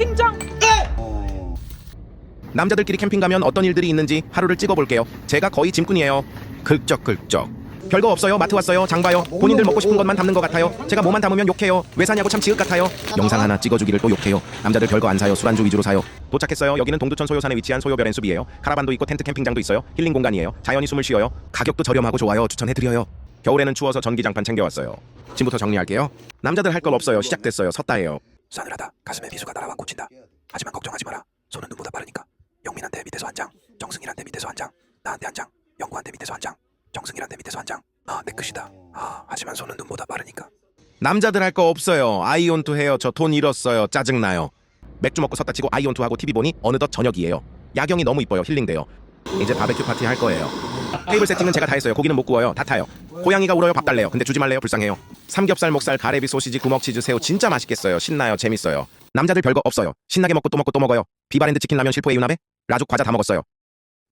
캠핑장 남자들끼리 캠핑 가면 어떤 일들이 있는지 하루를 찍어볼게요. 제가 거의 짐꾼이에요. 긁적긁적. 별거 없어요. 마트 왔어요. 장 봐요. 본인들 먹고 싶은 것만 담는 것 같아요. 제가 뭐만 담으면 욕해요. 왜 사냐고 참 지읒 같아요. 영상 하나 찍어주기를 또 욕해요. 남자들 별거 안 사요. 술안주 위주로 사요. 도착했어요. 여기는 동두천 소요산에 위치한 소요별엔 숲이에요. 카라반도 있고 텐트 캠핑장도 있어요. 힐링 공간이에요. 자연이 숨을 쉬어요. 가격도 저렴하고 좋아요. 추천해드려요. 겨울에는 추워서 전기장판 챙겨왔어요. 짐부터 정리할게요. 남자들 할건 없어요. 시작됐어요. 섰다예요. 싸늘하다. 가슴에 미수가 날아와 꽂힌다. 하지만 걱정하지 마라. 손은 눈보다 빠르니까. 영민한테 밑에서 한 장, 정승일한테 밑에서 한 장, 나한테 한 장, 영구한테 밑에서 한 장, 정승일한테 밑에서 한 장. 아, 내 끝이다. 아, 하지만 손은 눈보다 빠르니까. 남자들 할 거 없어요. 아이온투 해요. 저 돈 잃었어요. 짜증나요. 맥주 먹고 섰다 치고 아이온투 하고 TV 보니 어느덧 저녁이에요. 야경이 너무 이뻐요. 힐링돼요. 이제 바베큐 파티 할 거예요. 테이블 세팅은 제가 다 했어요. 고기는 못 구워요. 다 타요. 고양이가 울어요. 밥 달래요. 근데 주지 말래요. 불쌍해요. 삼겹살, 목살, 가래비, 소시지, 구먹 치즈, 새우 진짜 맛있겠어요. 신나요. 재밌어요. 남자들 별거 없어요. 신나게 먹고 또 먹고 또 먹어요. 비바랜드 치킨 라면 실포 에유나베 라죽 과자 다 먹었어요.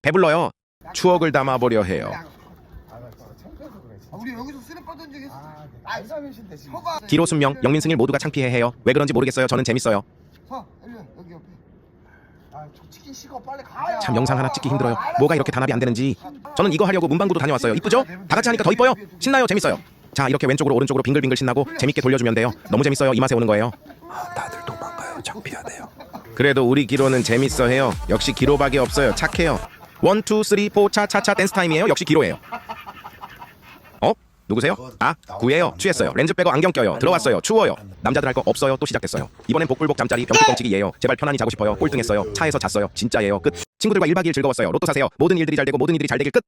배불러요. 추억을 담아보려 해요. 아, 우리 여기서 쓰레 빠던 적이 있어. 아. 서봐. 기로 순명, 영민승일 모두가 창피해 해요. 왜 그런지 모르겠어요. 저는 재밌어요. 서, 일로 참 영상 하나 찍기 힘들어요. 뭐가 이렇게 단합이 안 되는지. 저는 이거 하려고 문방구도 다녀왔어요. 이쁘죠? 다 같이 하니까 더 이뻐요. 신나요. 재밌어요. 자 이렇게 왼쪽으로 오른쪽으로 빙글빙글 신나고 재밌게 돌려주면 돼요. 너무 재밌어요. 이 맛에 오는 거예요. 아, 다들 도망가요. 창피하대요. 그래도 우리 기로는 재밌어 해요. 역시 기로밖에 없어요. 착해요. 원, 투, 쓰리, 포, 차 차 차 댄스 타임이에요. 역시 기로예요. 어? 누구세요? 아, 구예요. 취했어요. 렌즈 빼고 안경 껴요. 들어왔어요. 추워요. 남자들 할 거 없어요. 또 시작됐어요. 이번엔 복불복 잠자리 병뚜껑치기예요. 제발 편안히 자고 싶어요. 꼴등했어요. 차에서 잤어요. 진짜예요. 끝. 친구들과 1박 2일 즐거웠어요. 로또 사세요. 모든 일들이 잘 되고 모든 일들이 잘 되길 끝.